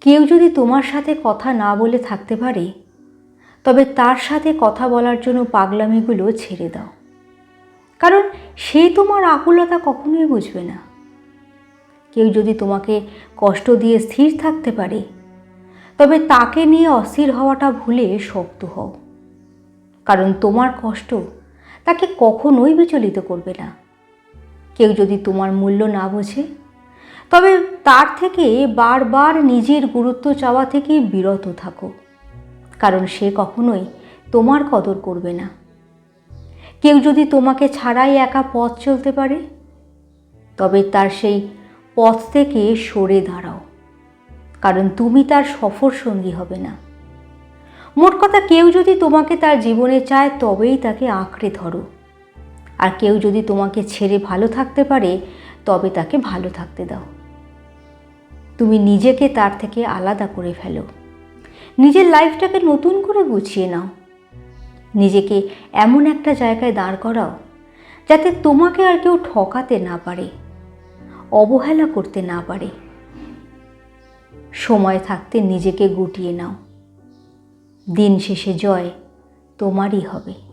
কেউ যদি তোমার সাথে কথা না বলে থাকতে পারে, তবে তার সাথে কথা বলার জন্য পাগলামিগুলো ছেড়ে দাও। কারণ সে তোমার আকুলতা কখনোই বুঝবে না। কেউ যদি তোমাকে কষ্ট দিয়ে স্থির থাকতে পারে, তবে তাকে নিয়ে অস্থির হওয়াটা ভুলে শক্ত হও। কারণ তোমার কষ্ট তাকে কখনোই বিচলিত করবে না। কেউ যদি তোমার মূল্য না বোঝে তবে তার থেকে বারবার নিজের গুরুত্ব চাওয়া থেকে বিরত থাকো। কারণ সে কখনোই তোমার কদর করবে না। কেউ যদি তোমাকে ছাড়াই একা পথ চলতে পারে, তবে তার সেই পথ থেকে সরে দাঁড়াও। কারণ তুমি তার সফর সঙ্গী হবে না। মোট কথা, কেউ যদি তোমাকে তার জীবনে চায়, তবেই তাকে আঁকড়ে ধরো। আর কেউ যদি তোমাকে ছেড়ে ভালো থাকতে পারে, তবে তাকে ভালো থাকতে দাও। তুমি নিজেকে তার থেকে আলাদা করে ফেলো। নিজের লাইফটাকে নতুন করে গুছিয়ে নাও। নিজেকে এমন একটা জায়গায় দাঁড় করাও যাতে তোমাকে আর কেউ ঠকাতে না পারে, অবহেলা করতে না পারে। সময় থাকতে নিজেকে গুটিয়ে নাও। দিন শেষে জয় তোমারই হবে।